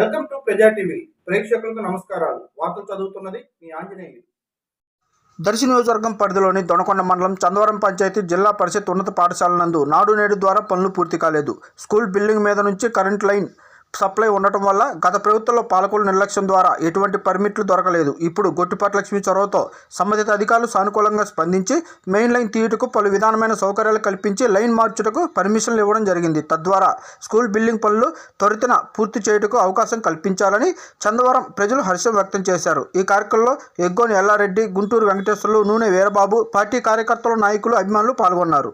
Welcome to ప్రజా TV. ప్రేక్షకులకు నమస్కారాలు. వార్తలు చదువుతున్నది మీ ఆంజనేయులు. దర్శి నియోజకవర్గం పరిధిలోని దొనకొండ మండలం చందవరం పంచాయతీ జిల్లా పరిషత్ ఉన్నత పాఠశాల నందు నాడు నేడు ద్వారా పనులు పూర్తి కాలేదు. స్కూల్ బిల్డింగ్ మీద నుంచి కరెంట్ లైన్ సప్లై ఉండటం వల్ల గత ప్రభుత్వంలో పాలకుల నిర్లక్ష్యం ద్వారా ఎటువంటి పర్మిట్లు దొరకలేదు. ఇప్పుడు గొట్టిపాటి లక్ష్మి చొరవతో సంబంధిత అధికారులు సానుకూలంగా స్పందించి మెయిన్ లైన్ తీయుటకు పలు విధానమైన సౌకర్యాలు కల్పించి లైన్ మార్చుటకు పర్మిషన్లు ఇవ్వడం జరిగింది. తద్వారా స్కూల్ బిల్డింగ్ పనులు త్వరితన పూర్తి చేయుటకు అవకాశం కల్పించాలని చందవరం ప్రజలు హర్షం వ్యక్తం చేశారు. ఈ కార్యక్రమంలో ఎగ్గోని ఎల్లారెడ్డి గుంటూరు వెంకటేశ్వర్లు నూనె వీరబాబు పార్టీ కార్యకర్తలు నాయకులు అభిమానులు పాల్గొన్నారు.